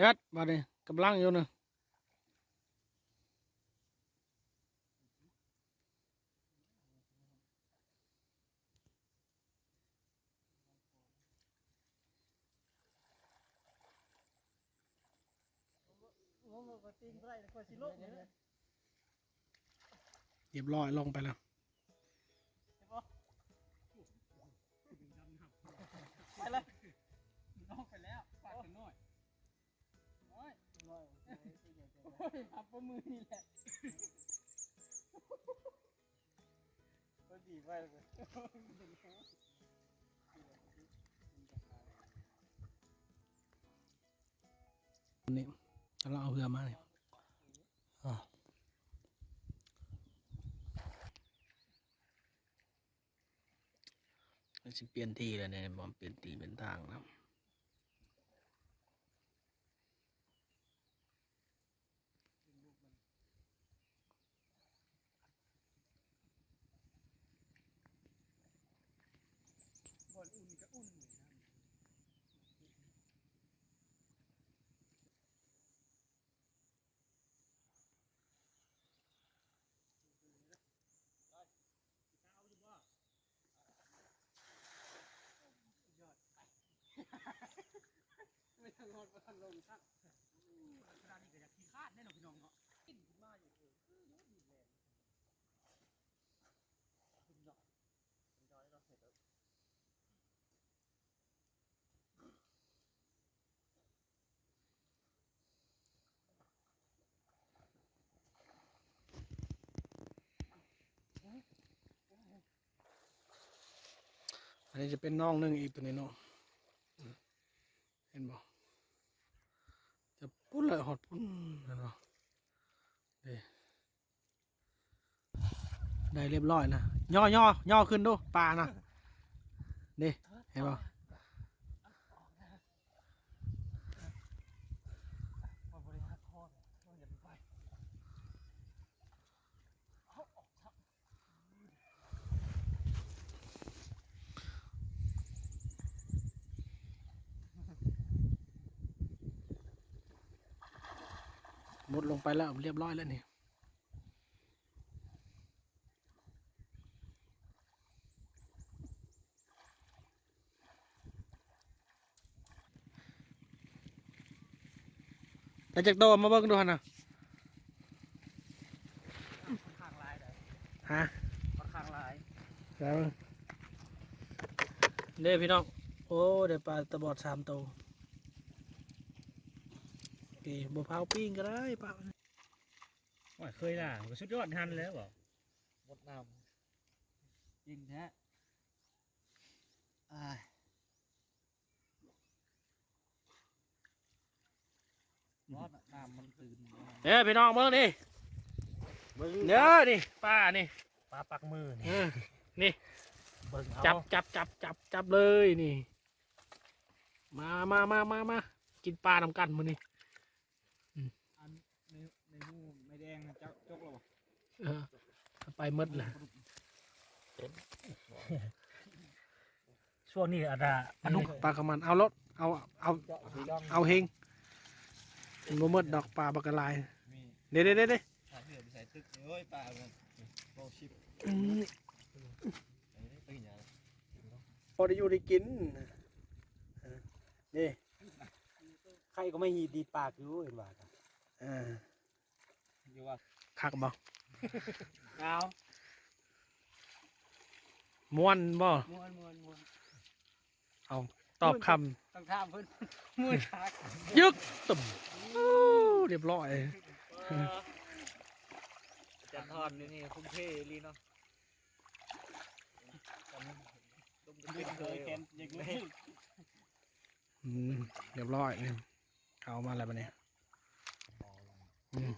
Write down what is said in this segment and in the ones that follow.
เฮ็ดบัดนี้กำลังอยู่นะเรียบร้อยลงไปแล้วไปเลย ยพับประมือนี่แหละก็ดีไปเลยนี่เราเอาเรือมาเนี่ยอ่ามันสิเปลี่ยนที่แล้วเนี่ยบอมเปลี่ยนที่เป็นทางแล้ว บอลอุ่นก็อุ่นเลยนะ ไม่ทางนอนมาทา งลงครับขนาดนี้ก็อยากขี้คาดแน่นอนพี่น้องเนาะกินขึ้นมาอยู่เออคือรถดีแรงคุณเนาะคุณจอยเราเสร็จแล้วอันนี้จะเป็นน่องนึ่งอีกตัวนี้เนาะเห็นบ่จะ ปุ้นเลยหอดปุ้นเห็นบ่เด้ได้เรียบร้อยนะย่อย่อย่อขึ้นดูปลานะเด้เห็นบ่มาบริหารทอดต้องอย่าไปเอาออกครับ มุดลงไปแล้วเรียบร้อยแล้วนี่แต่จากโดมมาเบิ่งดูหั่นนะค่อนข้างลายเลยฮะค่อนข้างลายแล้วเด้พี่น้อง โอ้เดี๋ยวปลาตะบอดสามตัวโอเค บัวพร้าวปิ้งก็ได้ปลาว่าเคยล่ะก็สุดยอดทันแล้วบ่หมดน้ำจริงแท้อ่ายรอดอะน้ำมันตื่นมาเด้พี่น้องเบิ่งนี่เด้อนี่ปลานี่ปลาปักมือนี่เออนี่เบิ่งเอาจับจับจับจับจับเลยนี่ มามามามามากินปลาทำกันมื้อนี้ อันในในหูไม่แดงนะเจ้าจกหรอวะ เออเอาไปหมดเลยช่วงนี้อาจจะปลาดุกปลากระมันเอารถเอาเอาสีดำเอาเฮงบ่หมดดอกปลาบักกะลายมีเด้เด้เด้เด้ถามเพื่อนไปใส่ตึกเอ้ยปลามันโบชิปอืมอันนี้ตื่นยังพอได้อยู่ได้กินเออนี่ใครก็ไม่หีดีปากอยู่เห็นว่าเอออยู่ว่าคักบ่ เอาม่วนบ่มวนมวนมวนเอาตอบคต้องถามเพื่อนมือชักำยึกตุ่มโอ้เรียบร้อย จันทอนนี่นี่คุ้มเท่ลีเนาะตุ้มเป็นเคยแกนยังไม่อืมเรียบร้อยเนี่ยเอามาอะไรปะเนี่ยอืม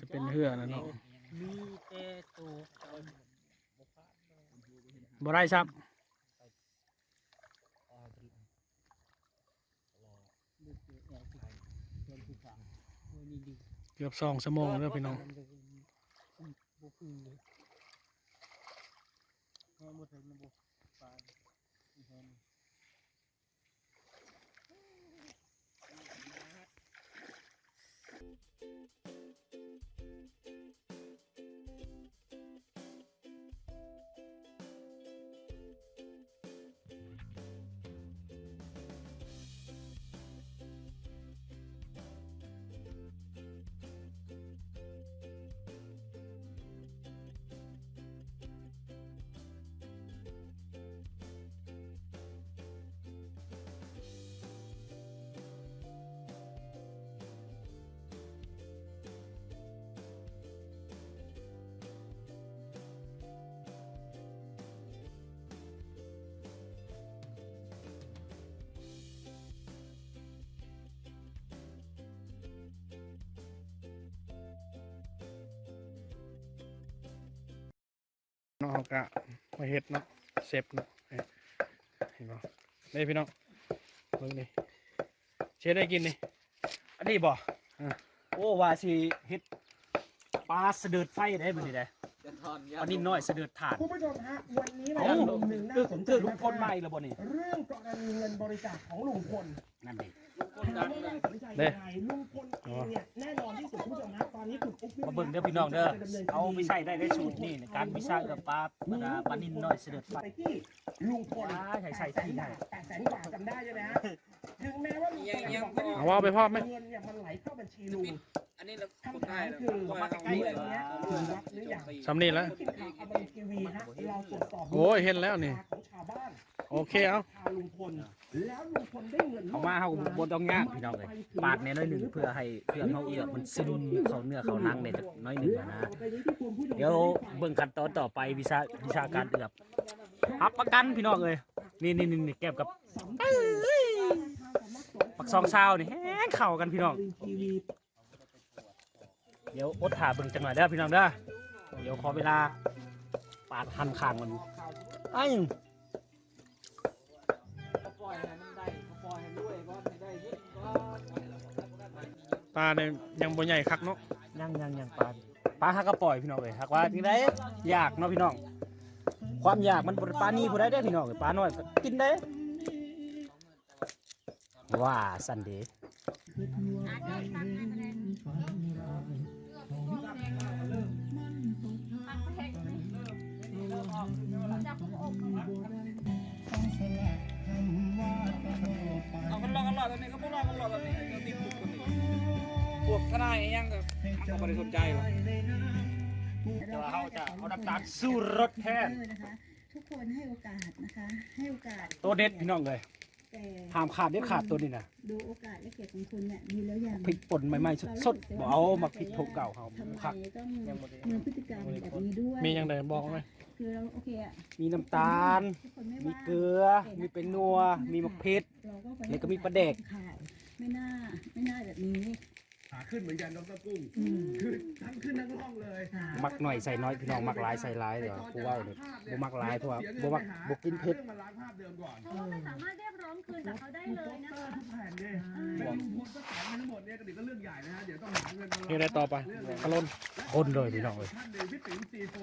จะเป็นเหือนะเนาะมีแต่ตัวบ่ได้ซับเกือบสองชั่วโมงแล้วพี่น้องบุ เขากะมาเฮ็ดเนาะเซฟเนาะเห็นบ่นี่พี่น้องเบิ่งนี่เชฟได้กินนี่อันนี้บ่อะโอ้ว่าสิเฮ็ดปลาเสด็จไฟได้มื้อนี้ได้จะทอนอันนี้น้อยเสด็จถ่านคุณผู้ชมฮะวันนี้เราเอ้ามีมุมหนึ่งน่าตึกสนใจตึกลุงพลมาอีกแล้วบ่นี่เรื่องกรณีเงินบริจาคของลุงพลนั่นดิถามว่าน่าสนใจยัง ไงลุงพลเองเนี่ยแน่นอนที่สุดคุณผู้ชมฮะตอนนี้ถูกอุ๊บวิมาเบิ่งเด้อพี่น้องเด้อเอาไปใช้ได้ได้สูตรนี่ในการวิชาเอือปลาปลาปลานินน้อยเสด็จไฟไปที่ลุงพลอ่าใส่ใส่ที่ได้แปดแสนกว่าจำได้ใช่ไหมฮะ ถึงแม้ว่าลุงพลจะบอกว่าเอาว่าไปพ่อไหม เงินเนี่ยมันไหลเข้าบัญชีลุงอันนี้เราคนคำถาง่ายมเลยคือก็มาใกล้ๆเลยเงินเนี้ยถึงวัดหรือยังสำนีแล้ว ทีมข่าวอมรินทร์ทีวีฮะเราตรวจสอบโอ้ยเห็นแล้วนี่ ของชาวบ้านโอเคเอาทางลุงพลแล้วลุงพลได้เงินเอามาเฮาบ่ต้องยากพี่น้องเลยปาดแน่น้อยหนึงเพื่อให้เครื่องเฮาเอือกมันซึมเข้าเนื้อเข้าหนังได้จักน้อยหนึงอะนะเดี๋ยวเบิ่งขั้นตอนต่อไปวิชาวิชาการเอือบรับประกันพี่น้องเลยนี่นี่นี่นี่แก็บกับ ปักซองซาวนี่แห้งเข้ากันพี่น้องทีวีเดี๋ยวอดถ่าเบิ่งจังหน่อยเด้อพี่น้องเด้อเดี๋ยวขอเวลา ปาดหั่นข้างมันไอ้ายเขาปล่อยให้มันได้เขาปล่อยให้รวยก็ให้ได้ยิ่งก็ปลาเนี่ยยังบ่ใหญ่คักเนาะยังยังยังปลาปลาฮักก็ปล่อยพี่น้องเลยฮักว่าจังไดอยากเนาะพี่น้อง ความอยากมันบ่ได้ปลานี้ผู้ใดได้อพี่น้องเอ้ยปลาน้อยก็กินได้ ว่าสันดย์เอากันรอกันรอแบบนี้เขาไม่รอกันรอแบบนี้เราติดคุกกันนี่พวกทนายยังก็เขาไม่ได้สนใจหรอกแต่ว่าเขาจะเอาน้ำตาลสู้รสแทนนะคะทุกคนให้โอกาสนะคะ ให้โอกาสตัวเด็ดพี่น้องเลย แต่ห้ามขาดเด็ดขาดตัวนี้นะดูโอกาสและเกียรติของคุณเนี่ยมีแล้วยังพริกป่นใหม่ๆสดๆบ่เอามาพริกทุกเก่าเขาทำไมคักต้องมีพฤติกรรมแบบนี้ด้วยมีอย่างใดบอกไหมคือเราโอเคอะมีน้ำตาลทุกคนไม่มีว่าเกลือ มีเป็นนัว มีมะเพ็ดเราก็ไปแล้วก็มีปลาแดกข่าวไม่น่าไม่น่าแบบนี้ ขาขึ้นเหมือนกันดรกุ้งอืมขึ้นทั้งขึ้นทั้งล่องเลยค่ะมักหน่อยใส่น้อยพี่น้องมักหลายใส่หลายเดี๋ยวกูว่าเนี่ยบ่มักหลายเพราะว่าบ่มักบ่กินเผ็ดมาล้างภาพเดิมก่อนเพราะว่าไม่สามารถเรียกร้องคืนจากเขาได้เลยนะคะทุกแผ่นดิเป็นลุงพลก็สอนมาทั้งหมดเนี่ยก็เดี๋ยวก็เรื่องใหญ่นะฮะเดี๋ยวต้องหาเงินมามีอะไรต่อไปขลนคนเลยพี่น้องเลยท่านหนึ่งพี่ติ๋มซีโฟ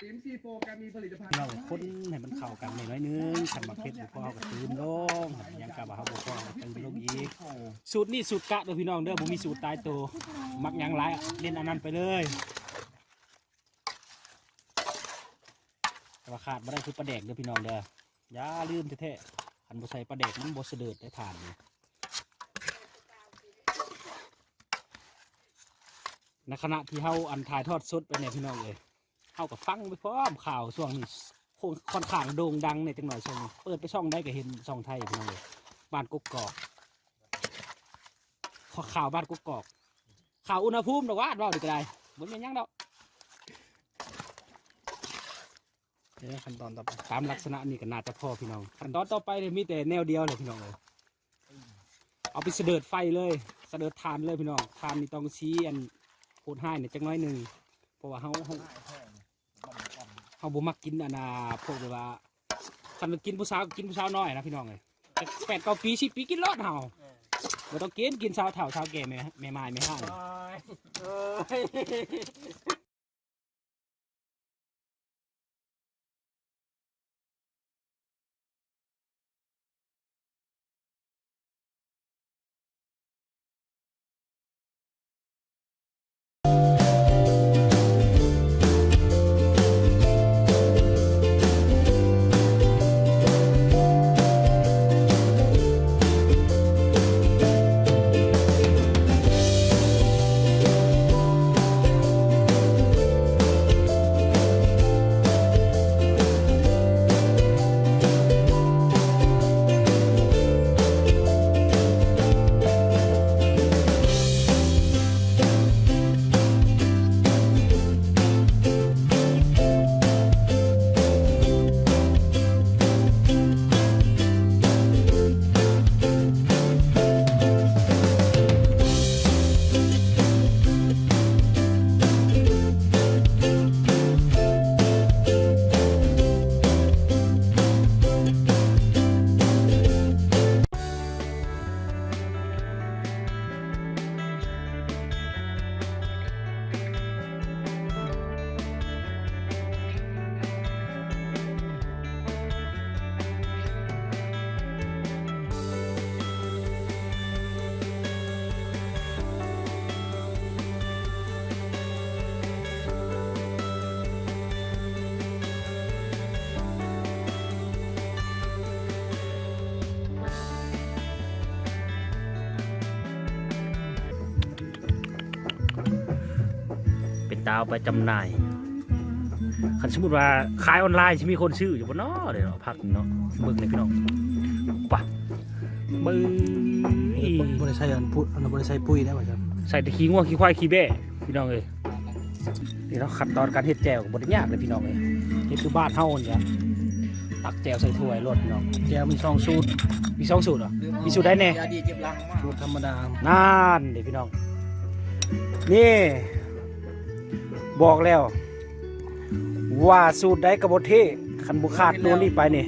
ติ๋มซีโฟแกมีผลิตภัณฑ์พี่น้องคนให้มันเข้ากันหน่อยนึงขันมะเพ็ดบ่พอเอาก็ตื่นลงยังกะว่าเฮาบ่พอก็ตื่นลงอีกสูตรนี้สูตรกะเด้อพี่น้องเด้อบ่มีสูตรตายตัวมักหยังหลายเล่นอันนั้นไปเลยแต่ว่าขาดบ่ได้คือปลาแดกเด้อพี่น้องเด้ออย่าลืมแท้ๆคันบ่ใส่ปลาแดกมันบ่เสด็จได้ทานนี่ ในขณะที่เฮาอันถ่ายทอดสดไปเนี่ยพี่น้องเอ้ยเฮาก็ฟังไปพร้อมข่าวช่วงนี้ค่อนข้างโด่งดังในจังหน่อยช่วงนี้เปิดไปช่องได้ก็เห็นช่องไทยพี่น้องเอ้ยบ้านกุกอกข,ข่าวบ้านกุกกอก ข่าวอุณหภูมิดอกว่าเราดีก็ได้บนเป็นหยังดอกเดี๋ยวขั้นตอนต่อไปตามลักษณะนี้ก็น่าจะพอพี่น้องขั้นตอนต่อไปเลยมีแต่แนวเดียวเลยพี่น้องเลยเอาไปเสด็จไฟเลยเสด็จทานเลยพี่น้องทานนี่ต้องชี้อัน โคตรให้เนี่ยจังน้อยหนึ่งเพราะว่าเขาเขาเขาบ่มักกินอันน่ะพวกแบบว่าคันกินผู้สาวกินผู้สาวน้อยนะพี่น้องเลยแต่แปดเก้าปีสิบปีกินรอดเห่าบ่ต้องกินกินสาวเฒ่าสาวแก่แม่แม่ไม้ไม่ห้างเอาไปจำหน่ายคันสมมติว่าขายออนไลน์จะมีคนซื้ออยู่บนเนาะเดี๋ยวเนาะพักเนาะเบิ่งเลยพี่น้องป่ะมือบริษัทอันพูดอันบริษัทปุ้ยได้ป่ะจ๊ะใส่แตะขี้ง่วงขี้ควายขี้แบ่พี่น้องเอ้ยนี่เนาะขั้นตอนการเฮ็ดแจ่วก็บ่ได้ยากเลยพี่น้องเอ้ยเฮ็ดคือบ้านเฮาเนี่ยตักแจ่วใส่ถ้วยรดพี่น้องแก้วมีช่องสูตรมีสองสูตรเหรอมีสูตรได้แน่ยาดีเจ็บหลังมากสูตรธรรมดานั่นเดี๋ยวพี่น้องนี่ บอกแล้ว ว่าสูตรได้กระบเทขันบุคาดตัวนี้ไปนี่